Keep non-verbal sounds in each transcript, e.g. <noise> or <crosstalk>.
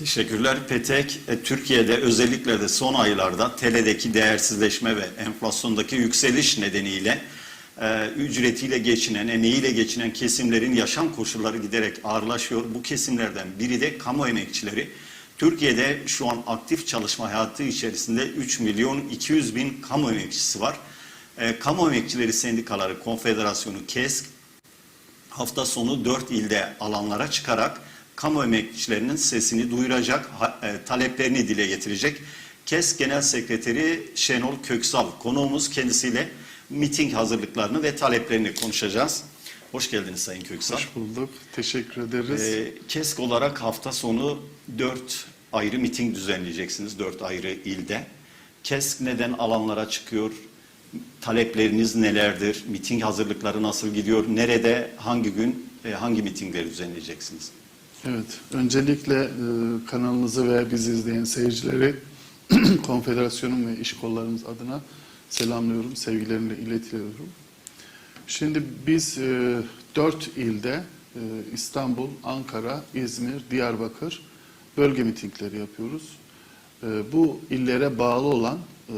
Teşekkürler. Petek, e, Türkiye'de özellikle de son aylarda TL'deki değersizleşme ve enflasyondaki yükseliş nedeniyle e, ücretiyle geçinen, emeğiyle geçinen kesimlerin yaşam koşulları giderek ağırlaşıyor. Bu kesimlerden biri de kamu emekçileri. Türkiye'de şu an aktif çalışma hayatı içerisinde 3 milyon 200 bin kamu emekçisi var. E, kamu emekçileri sendikaları konfederasyonu KESK hafta sonu 4 ilde alanlara çıkarak kamu emekçilerinin sesini duyuracak, e, taleplerini dile getirecek. KES Genel Sekreteri Şenol Köksal konuğumuz kendisiyle miting hazırlıklarını ve taleplerini konuşacağız. Hoş geldiniz Sayın Köksal. Hoş bulduk. Teşekkür ederiz. Ee, KESK olarak hafta sonu 4 ayrı miting düzenleyeceksiniz 4 ayrı ilde. KESK neden alanlara çıkıyor? Talepleriniz nelerdir? Miting hazırlıkları nasıl gidiyor? Nerede, hangi gün, e, hangi mitingleri düzenleyeceksiniz? Evet. Öncelikle e, kanalınızı ve bizi izleyen seyircileri <clears throat> konfederasyonum ve iş kollarımız adına selamlıyorum. Sevgilerimle iletiyorum. Şimdi biz e, dört ilde e, İstanbul, Ankara, İzmir, Diyarbakır bölge mitingleri yapıyoruz. E, bu illere bağlı olan e,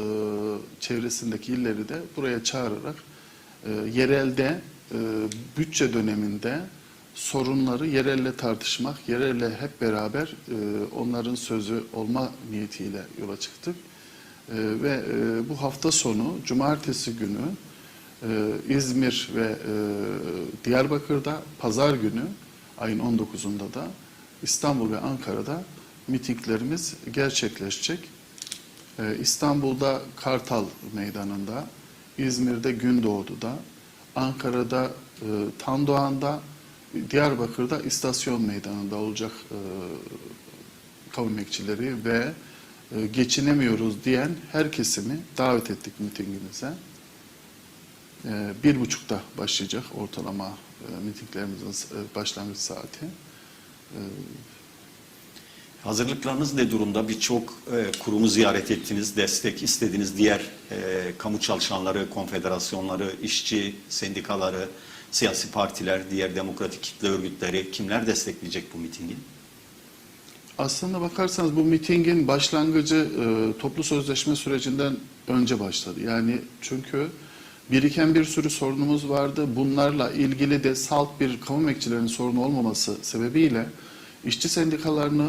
çevresindeki illeri de buraya çağırarak e, yerelde e, bütçe döneminde sorunları yerelle tartışmak, yerelle hep beraber e, onların sözü olma niyetiyle yola çıktık. E, ve e, bu hafta sonu cumartesi günü ee, İzmir ve e, Diyarbakır'da pazar günü ayın 19'unda da İstanbul ve Ankara'da mitinglerimiz gerçekleşecek. Ee, İstanbul'da Kartal Meydanı'nda, İzmir'de Gündoğdu'da, Ankara'da e, Tandoğan'da, Diyarbakır'da İstasyon Meydanı'nda olacak e, kamu emekçileri ve e, geçinemiyoruz diyen her kesimi davet ettik mitingimize. Ee, bir buçukta başlayacak ortalama e, mitinglerimizin e, başlangıç saati. Ee, Hazırlıklarınız ne durumda? Birçok e, kurumu ziyaret ettiniz, destek istediniz. Diğer e, kamu çalışanları, konfederasyonları, işçi, sendikaları, siyasi partiler, diğer demokratik kitle örgütleri kimler destekleyecek bu mitingi? Aslında bakarsanız bu mitingin başlangıcı e, toplu sözleşme sürecinden önce başladı. Yani çünkü biriken bir sürü sorunumuz vardı. Bunlarla ilgili de salt bir kamu emekçilerinin sorunu olmaması sebebiyle işçi sendikalarını,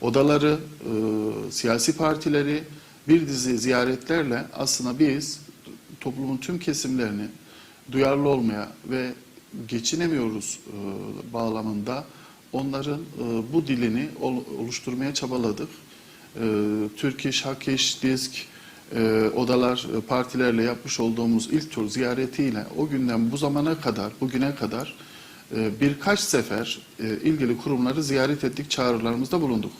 odaları, e, siyasi partileri bir dizi ziyaretlerle aslında biz toplumun tüm kesimlerini duyarlı olmaya ve geçinemiyoruz e, bağlamında onların e, bu dilini ol- oluşturmaya çabaladık. E, Türk İş, Hak İş, DİSK, e, odalar, e, partilerle yapmış olduğumuz ilk tur ziyaretiyle o günden bu zamana kadar, bugüne kadar e, birkaç sefer e, ilgili kurumları ziyaret ettik, çağrılarımızda bulunduk.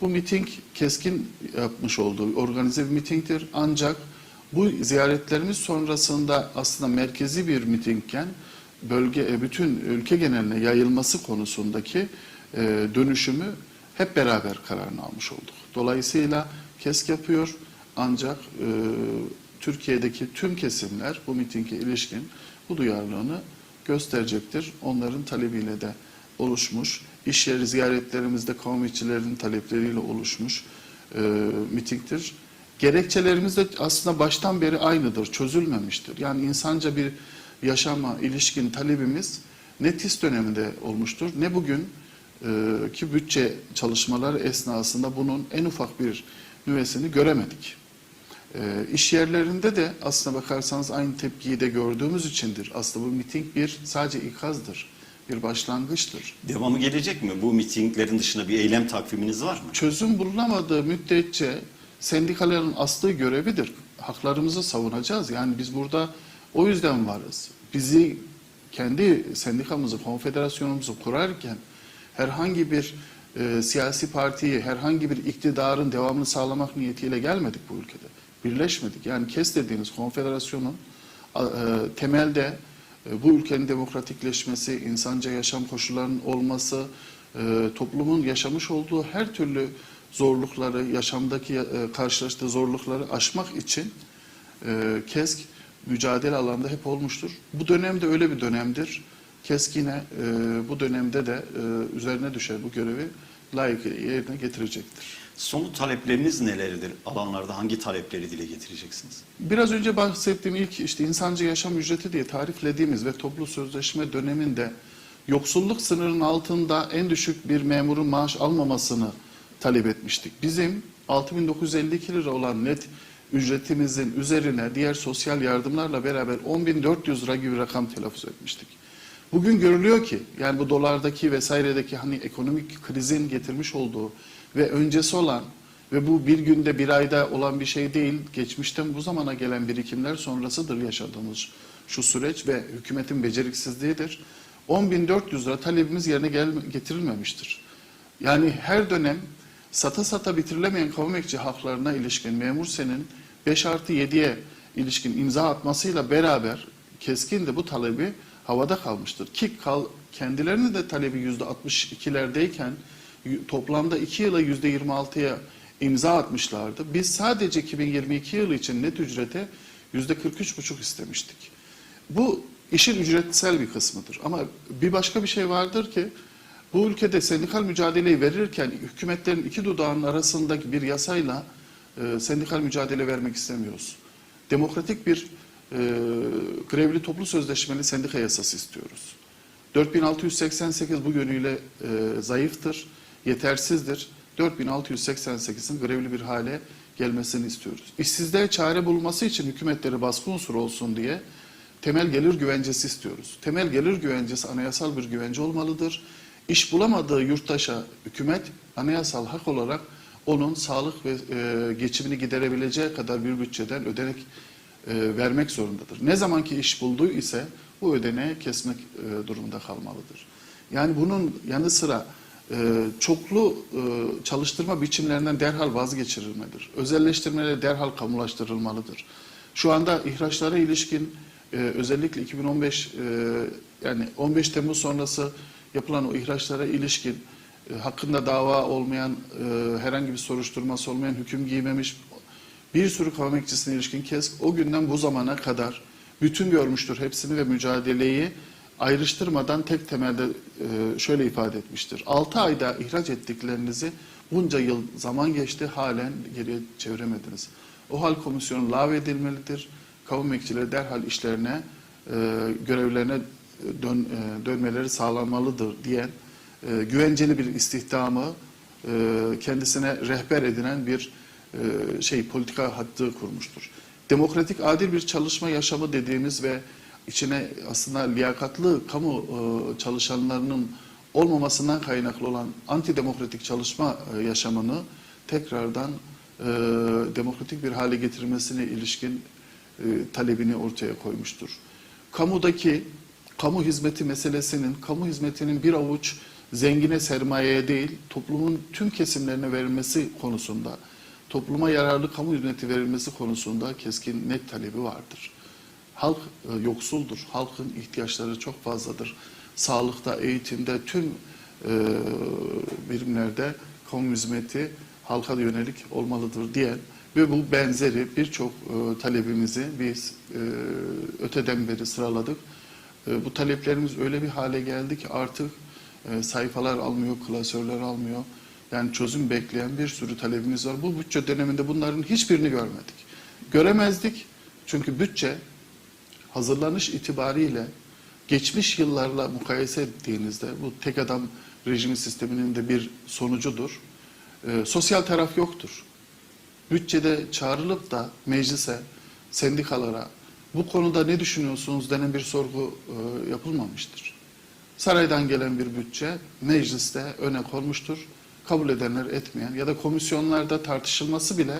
Bu miting keskin yapmış olduğu organize bir mitingdir. Ancak bu ziyaretlerimiz sonrasında aslında merkezi bir mitingken bölge e, bütün ülke geneline yayılması konusundaki e, dönüşümü hep beraber kararını almış olduk. Dolayısıyla KESK yapıyor ancak e, Türkiye'deki tüm kesimler bu mitinge ilişkin bu duyarlılığını gösterecektir. Onların talebiyle de oluşmuş. İş yeri ziyaretlerimizde kamu işçilerinin talepleriyle oluşmuş e, mitingdir. Gerekçelerimiz de aslında baştan beri aynıdır, çözülmemiştir. Yani insanca bir yaşama ilişkin talebimiz ne TİS döneminde olmuştur ne bugün e, ki bütçe çalışmaları esnasında bunun en ufak bir nüvesini göremedik. E, iş yerlerinde de aslına bakarsanız aynı tepkiyi de gördüğümüz içindir. Aslında bu miting bir sadece ikazdır, bir başlangıçtır. Devamı gelecek mi? Bu mitinglerin dışında bir eylem takviminiz var mı? Çözüm bulunamadığı müddetçe sendikaların aslı görevidir. Haklarımızı savunacağız. Yani biz burada o yüzden varız. Bizi kendi sendikamızı, konfederasyonumuzu kurarken herhangi bir e, siyasi partiyi, herhangi bir iktidarın devamını sağlamak niyetiyle gelmedik bu ülkede. Birleşmedik. Yani KES dediğiniz konfederasyonun e, temelde e, bu ülkenin demokratikleşmesi, insanca yaşam koşullarının olması, e, toplumun yaşamış olduğu her türlü zorlukları, yaşamdaki e, karşılaştığı zorlukları aşmak için e, KESK mücadele alanında hep olmuştur. Bu dönemde öyle bir dönemdir. KESKİN'e e, bu dönemde de üzerine düşen bu görevi layıkıyla yerine getirecektir. Somut talepleriniz nelerdir? Alanlarda hangi talepleri dile getireceksiniz? Biraz önce bahsettiğim ilk işte insancı yaşam ücreti diye tariflediğimiz ve toplu sözleşme döneminde yoksulluk sınırının altında en düşük bir memurun maaş almamasını talep etmiştik. Bizim 6952 lira olan net ücretimizin üzerine diğer sosyal yardımlarla beraber 10400 lira gibi bir rakam telaffuz etmiştik. Bugün görülüyor ki yani bu dolardaki vesairedeki hani ekonomik krizin getirmiş olduğu ve öncesi olan ve bu bir günde bir ayda olan bir şey değil, geçmişten bu zamana gelen birikimler sonrasıdır yaşadığımız şu süreç ve hükümetin beceriksizliğidir. 10.400 lira talebimiz yerine gel getirilmemiştir. Yani her dönem sata sata bitirilemeyen kamu emekçi haklarına ilişkin memur senin 5 artı 7'ye ilişkin imza atmasıyla beraber keskin de bu talebi havada kalmıştır. Ki kal, kendilerinin de talebi %62'lerdeyken y- toplamda 2 yıla %26'ya imza atmışlardı. Biz sadece 2022 yılı için net ücrete %43,5 istemiştik. Bu işin ücretsel bir kısmıdır. Ama bir başka bir şey vardır ki bu ülkede sendikal mücadeleyi verirken hükümetlerin iki dudağının arasındaki bir yasayla e, sendikal mücadele vermek istemiyoruz. Demokratik bir e, grevli toplu sözleşmeli sendika yasası istiyoruz. 4688 bu yönüyle e, zayıftır, yetersizdir. 4688'in grevli bir hale gelmesini istiyoruz. İşsizliğe çare bulması için hükümetleri baskı unsuru olsun diye temel gelir güvencesi istiyoruz. Temel gelir güvencesi anayasal bir güvence olmalıdır. İş bulamadığı yurttaşa hükümet anayasal hak olarak onun sağlık ve e, geçimini giderebileceği kadar bir bütçeden ödenek e, vermek zorundadır. Ne zamanki iş bulduğu ise bu ödeneği kesmek e, durumunda kalmalıdır. Yani bunun yanı sıra e, çoklu e, çalıştırma biçimlerinden derhal vazgeçirilmedir. Özelleştirmeleri derhal kamulaştırılmalıdır. Şu anda ihraçlara ilişkin e, özellikle 2015 e, yani 15 Temmuz sonrası yapılan o ihraçlara ilişkin e, hakkında dava olmayan, e, herhangi bir soruşturması olmayan, hüküm giymemiş bir sürü kamu emekçisine ilişkin KESK o günden bu zamana kadar bütün görmüştür hepsini ve mücadeleyi ayrıştırmadan tek temelde e, şöyle ifade etmiştir. 6 ayda ihraç ettiklerinizi bunca yıl zaman geçti halen geriye çeviremediniz. O hal komisyonu lağvedilmelidir. Kamu emekçileri derhal işlerine, e, görevlerine dön, e, dönmeleri sağlanmalıdır diyen e, güvenceli bir istihdamı e, kendisine rehber edinen bir e, şey politika hattı kurmuştur. Demokratik adil bir çalışma yaşamı dediğimiz ve içine aslında liyakatlı kamu e, çalışanlarının olmamasından kaynaklı olan antidemokratik çalışma e, yaşamını tekrardan e, demokratik bir hale getirmesine ilişkin e, talebini ortaya koymuştur. Kamudaki kamu hizmeti meselesinin, kamu hizmetinin bir avuç zengine sermayeye değil, toplumun tüm kesimlerine verilmesi konusunda, topluma yararlı kamu hizmeti verilmesi konusunda keskin net talebi vardır. Halk e, yoksuldur, halkın ihtiyaçları çok fazladır. Sağlıkta, eğitimde, tüm e, birimlerde kamu hizmeti halka yönelik olmalıdır diyen ve bu benzeri birçok e, talebimizi biz e, öteden beri sıraladık. E, bu taleplerimiz öyle bir hale geldi ki artık e, sayfalar almıyor, klasörler almıyor. Yani çözüm bekleyen bir sürü talebimiz var. Bu bütçe döneminde bunların hiçbirini görmedik. Göremezdik çünkü bütçe hazırlanış itibariyle geçmiş yıllarla mukayese ettiğinizde bu tek adam rejimi sisteminin de bir sonucudur. E, sosyal taraf yoktur. Bütçede çağrılıp da meclise, sendikalara bu konuda ne düşünüyorsunuz denen bir sorgu e, yapılmamıştır. Saraydan gelen bir bütçe mecliste öne konmuştur. Kabul edenler etmeyen ya da komisyonlarda tartışılması bile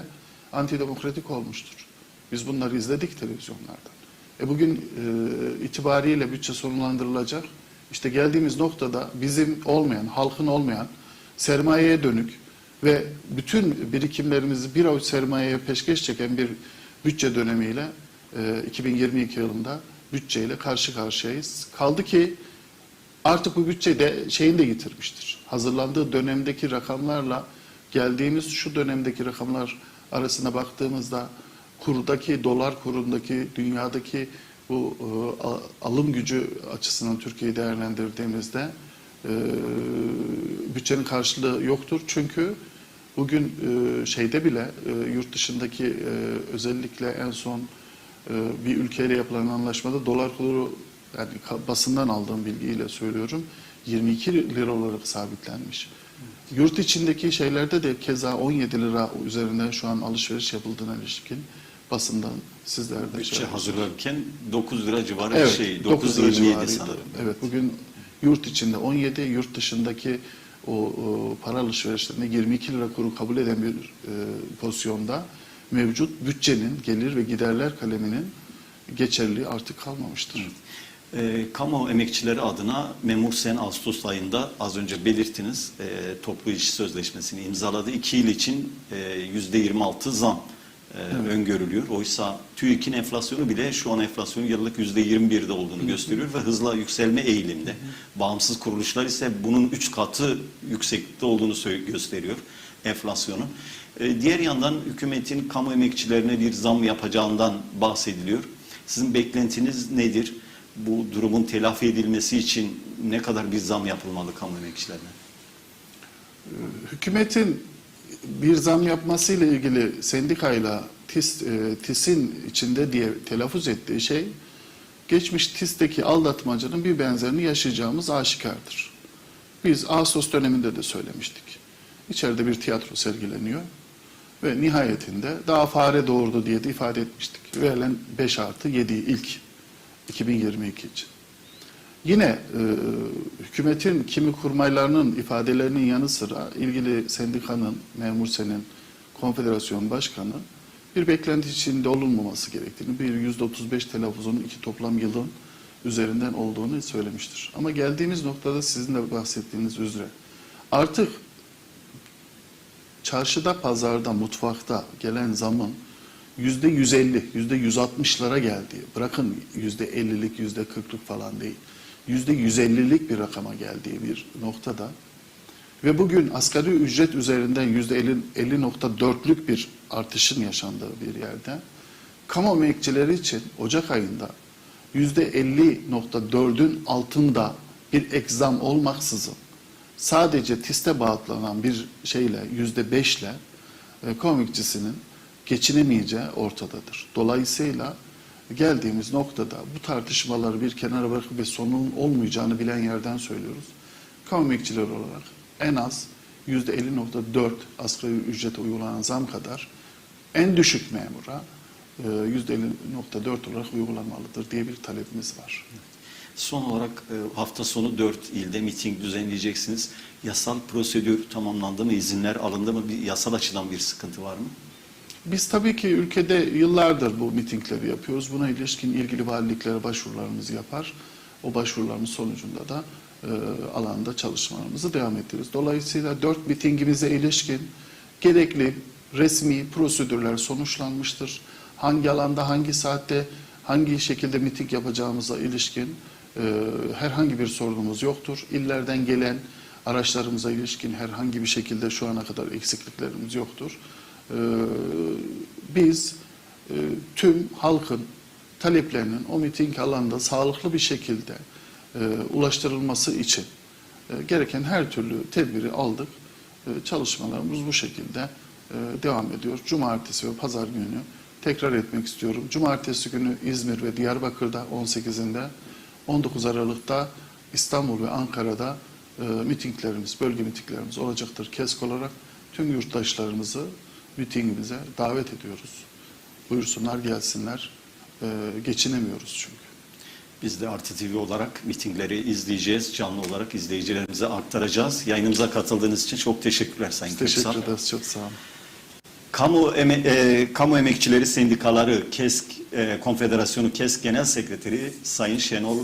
antidemokratik olmuştur. Biz bunları izledik televizyonlardan. E bugün e, itibariyle bütçe sonlandırılacak. İşte geldiğimiz noktada bizim olmayan, halkın olmayan, sermayeye dönük ve bütün birikimlerimizi bir avuç sermayeye peşkeş çeken bir bütçe dönemiyle e, 2022 yılında bütçeyle karşı karşıyayız. Kaldı ki artık bu bütçe de şeyini de yitirmiştir. Hazırlandığı dönemdeki rakamlarla geldiğimiz şu dönemdeki rakamlar arasına baktığımızda kurdaki, dolar kurundaki, dünyadaki bu e, alım gücü açısından Türkiye'yi değerlendirdiğimizde e, bütçenin karşılığı yoktur. Çünkü bugün e, şeyde bile e, yurt dışındaki e, özellikle en son e, bir ülkeyle yapılan anlaşmada dolar kuru yani basından aldığım bilgiyle söylüyorum 22 lira olarak sabitlenmiş. Yurt içindeki şeylerde de keza 17 lira üzerinden şu an alışveriş yapıldığına ilişkin basından sizler de Bütçe hazırlarken 9 lira civarı bir Evet, şey. 9 lira 9.27 civarıydı. sanırım. Evet, bugün yurt içinde 17, yurt dışındaki o, o para alışverişlerinde 22 lira kuru kabul eden bir e, pozisyonda mevcut bütçenin gelir ve giderler kaleminin geçerliliği artık kalmamıştır. E, kamu emekçileri adına memur sen Ağustos ayında az önce belirttiniz e, toplu iş sözleşmesini imzaladı. 2 yıl için e, %26 zam e, öngörülüyor. Oysa TÜİK'in enflasyonu bile şu an enflasyonun yıllık %21'de olduğunu gösteriyor ve hızla yükselme eğilimde. Bağımsız kuruluşlar ise bunun 3 katı yükseklikte olduğunu gösteriyor enflasyonun. E, diğer yandan hükümetin kamu emekçilerine bir zam yapacağından bahsediliyor. Sizin beklentiniz nedir? Bu durumun telafi edilmesi için ne kadar bir zam yapılmalı kamu emekçilerine? Hükümetin bir zam yapmasıyla ilgili sendikayla TİS, e, TİS'in içinde diye telaffuz ettiği şey geçmiş TİS'teki aldatmacının bir benzerini yaşayacağımız aşikardır. Biz Ağustos döneminde de söylemiştik. İçeride bir tiyatro sergileniyor ve nihayetinde daha fare doğurdu diye de ifade etmiştik. Verilen 5 artı 7 ilk 2022 için. Yine e, hükümetin kimi kurmaylarının ifadelerinin yanı sıra ilgili sendikanın, memur senin, konfederasyon başkanı bir beklenti içinde olunmaması gerektiğini, bir yüzde 35 telaffuzun iki toplam yılın üzerinden olduğunu söylemiştir. Ama geldiğimiz noktada sizin de bahsettiğiniz üzere artık çarşıda, pazarda, mutfakta gelen zamın yüzde 150, yüzde 160'lara geldiği, bırakın yüzde 50'lik, yüzde 40'lık falan değil, yüzde 150'lik bir rakama geldiği bir noktada ve bugün asgari ücret üzerinden yüzde 50 50.4'lük bir artışın yaşandığı bir yerde kamu emekçileri için Ocak ayında yüzde 50.4'ün altında bir ek zam olmaksızın sadece TİS'te bağlanan bir şeyle yüzde beşle e, kamu emekçisinin geçinemeyeceği ortadadır. Dolayısıyla geldiğimiz noktada bu tartışmaları bir kenara bırakıp ve sonunun olmayacağını bilen yerden söylüyoruz. Kamu emekçileri olarak en az yüzde 50.4 asgari ücrete uygulanan zam kadar en düşük memura e, yüzde 50.4 olarak uygulanmalıdır diye bir talebimiz var. Son olarak e, hafta sonu 4 ilde miting düzenleyeceksiniz. Yasal prosedür tamamlandı mı? İzinler alındı mı? Bir yasal açıdan bir sıkıntı var mı? Biz tabii ki ülkede yıllardır bu mitingleri yapıyoruz. Buna ilişkin ilgili valiliklere başvurularımızı yapar. O başvurularımız sonucunda da e, alanda çalışmalarımızı devam ettiririz. Dolayısıyla dört mitingimize ilişkin gerekli resmi prosedürler sonuçlanmıştır. Hangi alanda, hangi saatte, hangi şekilde miting yapacağımıza ilişkin e, herhangi bir sorunumuz yoktur. İllerden gelen araçlarımıza ilişkin herhangi bir şekilde şu ana kadar eksikliklerimiz yoktur. Ee, biz e, tüm halkın taleplerinin o miting alanında sağlıklı bir şekilde e, ulaştırılması için e, gereken her türlü tedbiri aldık. Çalışmalarımız bu şekilde devam ediyor. Cumartesi ve pazar günü tekrar etmek istiyorum. Cumartesi günü İzmir ve Diyarbakır'da 18'inde, 19 Aralık'ta İstanbul ve Ankara'da e, mitinglerimiz, bölge mitinglerimiz olacaktır. KESK olarak tüm yurttaşlarımızı mitingimize davet ediyoruz. Buyursunlar gelsinler. E, geçinemiyoruz çünkü. Biz de Artı TV olarak mitingleri izleyeceğiz. Canlı olarak izleyicilerimize aktaracağız. Yayınımıza katıldığınız için çok teşekkürler Sayın Teşekkür Köksal. ederiz. Çok sağ olun. Kamu, eme- e, Kamu Emekçileri Sendikaları KESK e, Konfederasyonu KESK Genel Sekreteri Sayın Şenol